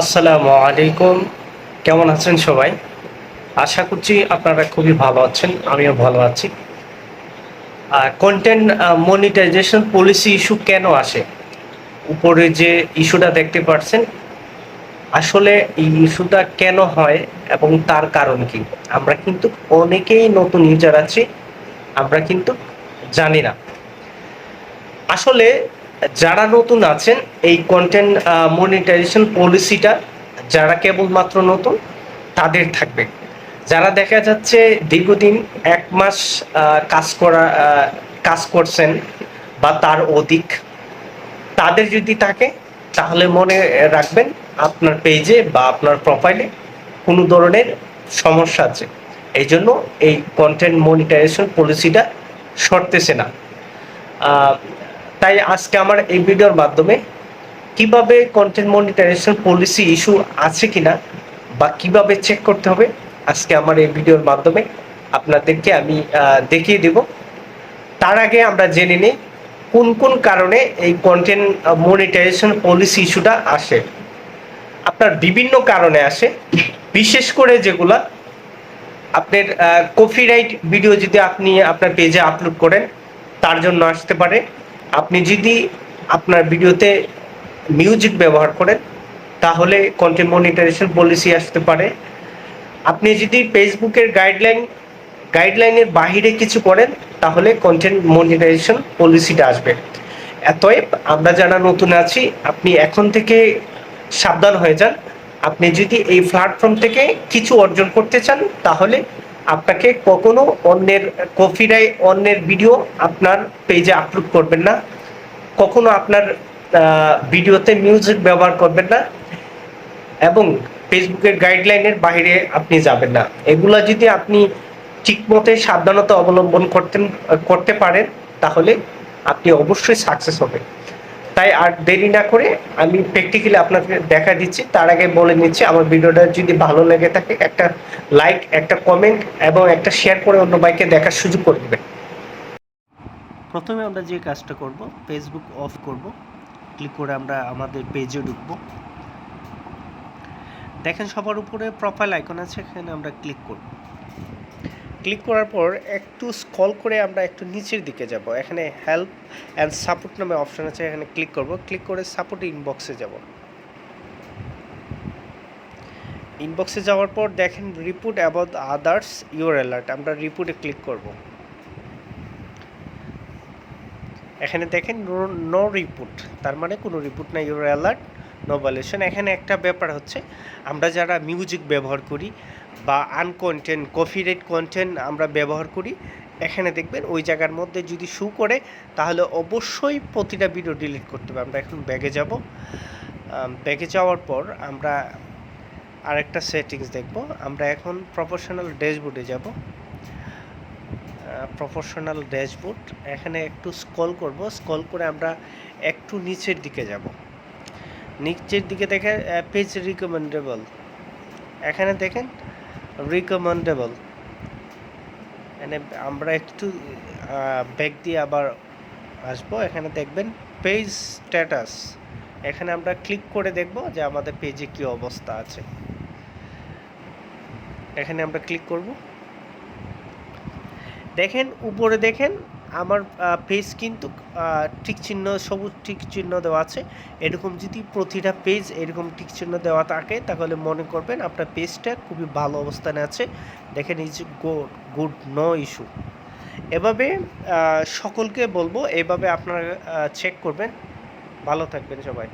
আসসালামু আলাইকুম। কেমন আছেন সবাই? আশা করছি আপনারা খুবই ভালো আছেন, আমিও ভালো আছি। কন্টেন্ট মনিটাইজেশন পলিসি ইস্যু কেন আসে? উপরে যে ইস্যুটা দেখতে পাচ্ছেন আসলে এই ইস্যুটা কেন হয় এবং তার কারণ কি? আমরা কিন্তু অনেকেই নতুন ইউজার আছি, আমরা কিন্তু জানি না। আসলে যারা নতুন আছেন, এই কন্টেন্ট মনিটাইজেশন পলিসিটা যারা কেবলমাত্র নতুন, তাদের থাকবে। যারা দেখা যাচ্ছে দীর্ঘদিন এক মাস কাজ করা কাজ করছেন বা তার অধিক, তাদের যদি থাকে, তাহলে মনে রাখবেন আপনার পেজে বা আপনার প্রোফাইলে কোনো ধরনের সমস্যা আছে। এই জন্য এই কন্টেন্ট মনিটাইজেশন পলিসিটা সরতেছে না। তাই আজকে আমার এই ভিডিওর মাধ্যমে কীভাবে কন্টেন্ট মনিটাইজেশন পলিসি ইস্যু আছে কিনা বা কীভাবে চেক করতে হবে, আজকে আমার এই ভিডিওর মাধ্যমে আপনাদেরকে আমি দেখিয়ে দেব। তার আগে আমরা জেনে নিই কোন কোন কারণে এই কন্টেন্ট মনিটাইজেশন পলিসি ইস্যুটা আসে। আপনার বিভিন্ন কারণে আসে। বিশেষ করে যেগুলা আপনার কপিরাইট ভিডিও যদি আপনি আপনার পেজে আপলোড করেন, তার জন্য আসতে পারে। আপনি যদি আপনার ভিডিওতে মিউজিক ব্যবহার করেন, তাহলে কন্টেন্ট মনিটাইজেশন পলিসি আসতে পারে। আপনি যদি ফেসবুকের গাইডলাইন গাইডলাইনের বাহিরে কিছু করেন, তাহলে কন্টেন্ট মনিটাইজেশন পলিসিটা আসবে। এতএব আমরা যারা নতুন আছি, আপনি এখন থেকে সাবধান হয়ে যান। আপনি যদি এই প্ল্যাটফর্ম থেকে কিছু অর্জন করতে চান, তাহলে আপনাকে কখনো অন্যের কপিরাই অন্যের ভিডিও আপনার পেজে আপলোড করবেন না। কখনো আপনার ভিডিওতে মিউজিক ব্যবহার করবেন না এবং ফেসবুকের গাইডলাইনের বাইরে আপনি যাবেন না। এগুলা যদি আপনি ঠিকমতো সাবধানতা অবলম্বন করতেন, করতে পারেন, তাহলে আপনি অবশ্যই সাকসেস হবেন তাই আর দেরি না করে আমি প্র্যাকটিক্যালি আপনাকে দেখা দিচ্ছি। তার আগে বলে নিচ্ছি, আমার ভিডিওটা যদি ভালো লেগে থাকে, একটা লাইক একটা কমেন্ট এবং একটা শেয়ার করে অন্য বাইকে দেখার সুযোগ করে দেবেন। প্রথমে আমরা যে কাজটা করব ফেসবুক অফ করব। ক্লিক করে আমরা আমাদের পেজে ঢুকব। দেখেন সবার উপরে প্রোফাইল আইকন আছে, এখানে আমরা ক্লিক করব। ক্লিক করার পর একটু স্কল করে আমরা একটু নিচের দিকে যাব। এখানে হেল্প অ্যান্ড সাপোর্ট নামে অপশন আছে, এখানে ক্লিক করব। ক্লিক করে সাপোর্ট ইনবক্সে যাব। ইনবক্সে যাওয়ার পর দেখেন report about others your alert আমরা রিপোর্টে ক্লিক করব। এখানে দেখেন নো রিপোর্ট তার মানে কোনো রিপোর্ট নাই ইউর অ্যালার্ট নো এখানে একটা ব্যাপার হচ্ছে, আমরা যারা মিউজিক ব্যবহার করি বা আনকন্টেন্ট কপিরাইট কন্টেন্ট আমরা ব্যবহার করি, এখানে দেখবেন ওই জায়গার মধ্যে যদি শু করে, তাহলে অবশ্যই প্রতিটা ভিডিও ডিলিট করতে হবে। আমরা এখন ব্যাগে যাব। ব্যাগে যাওয়ার পর আমরা আরেকটা সেটিংস দেখব। আমরা এখন প্রফেশনাল ড্যাশবোর্ডে যাব। প্রফেশনাল ড্যাশবোর্ড এখানে একটু স্কল করব। স্ক্রল করে আমরা একটু নিচের দিকে যাব। নিচের দিকে দেখে পেজ রিকমেন্ডেবল এখানে দেখেন রিকমেন্ডেবল এখানে আমরা একটু ব্যাক দিয়ে আবার আসব। এখানে দেখবেন পেজ স্ট্যাটাস এখানে আমরা ক্লিক করে দেখব যে আমাদের পেজে কি অবস্থা আছে। এখানে আমরা ক্লিক করব। দেখেন, উপরে দেখেন আমার পেজ কিন্তু ঠিক চিহ্ন, সবুজ ঠিক চিহ্ন দেওয়া আছে। এরকম যদি প্রতিটা পেজ এরকম ঠিক চিহ্ন দেওয়া থাকে, তাহলে মনে করবেন আপনার পেজটা খুবই ভালো অবস্থানে আছে। দেখেন is good good no issue এভাবে সকলকে বলব, এভাবে আপনারা চেক করবেন। ভালো থাকবেন সবাই।